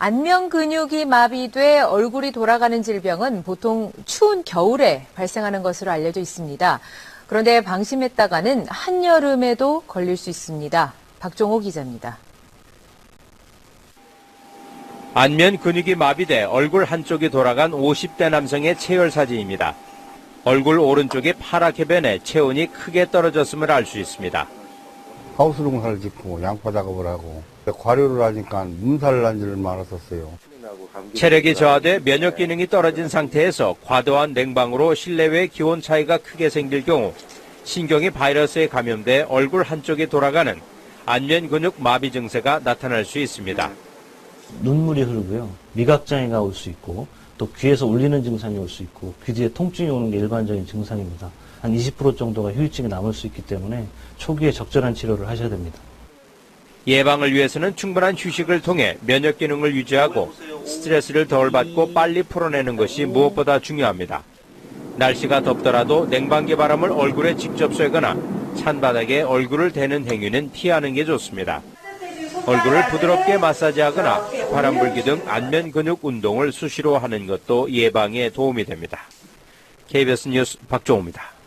안면 근육이 마비돼 얼굴이 돌아가는 질병은 보통 추운 겨울에 발생하는 것으로 알려져 있습니다. 그런데 방심했다가는 한여름에도 걸릴 수 있습니다. 박종호 기자입니다. 안면 근육이 마비돼 얼굴 한쪽이 돌아간 50대 남성의 체열 사진입니다. 얼굴 오른쪽이 파랗게 변해 체온이 크게 떨어졌음을 알 수 있습니다. 하우스 농사를 짓고 양파 작업을 하고 과료를 하니까 문살을 난줄 알았었어요. 체력이 저하돼 면역 기능이 떨어진 상태에서 과도한 냉방으로 실내외 기온 차이가 크게 생길 경우 신경이 바이러스에 감염돼 얼굴 한쪽이 돌아가는 안면 근육 마비 증세가 나타날 수 있습니다. 눈물이 흐르고요. 미각장애가 올 수 있고 또 귀에서 울리는 증상이 올 수 있고 귀 뒤에 통증이 오는 게 일반적인 증상입니다. 한 20% 정도가 후유증이 남을 수 있기 때문에 초기에 적절한 치료를 하셔야 됩니다. 예방을 위해서는 충분한 휴식을 통해 면역 기능을 유지하고 스트레스를 덜 받고 빨리 풀어내는 것이 무엇보다 중요합니다. 날씨가 덥더라도 냉방기 바람을 얼굴에 직접 쐬거나 찬 바닥에 얼굴을 대는 행위는 피하는 게 좋습니다. 얼굴을 부드럽게 마사지하거나 바람 불기 등 안면 근육 운동을 수시로 하는 것도 예방에 도움이 됩니다. KBS 뉴스 박종호입니다.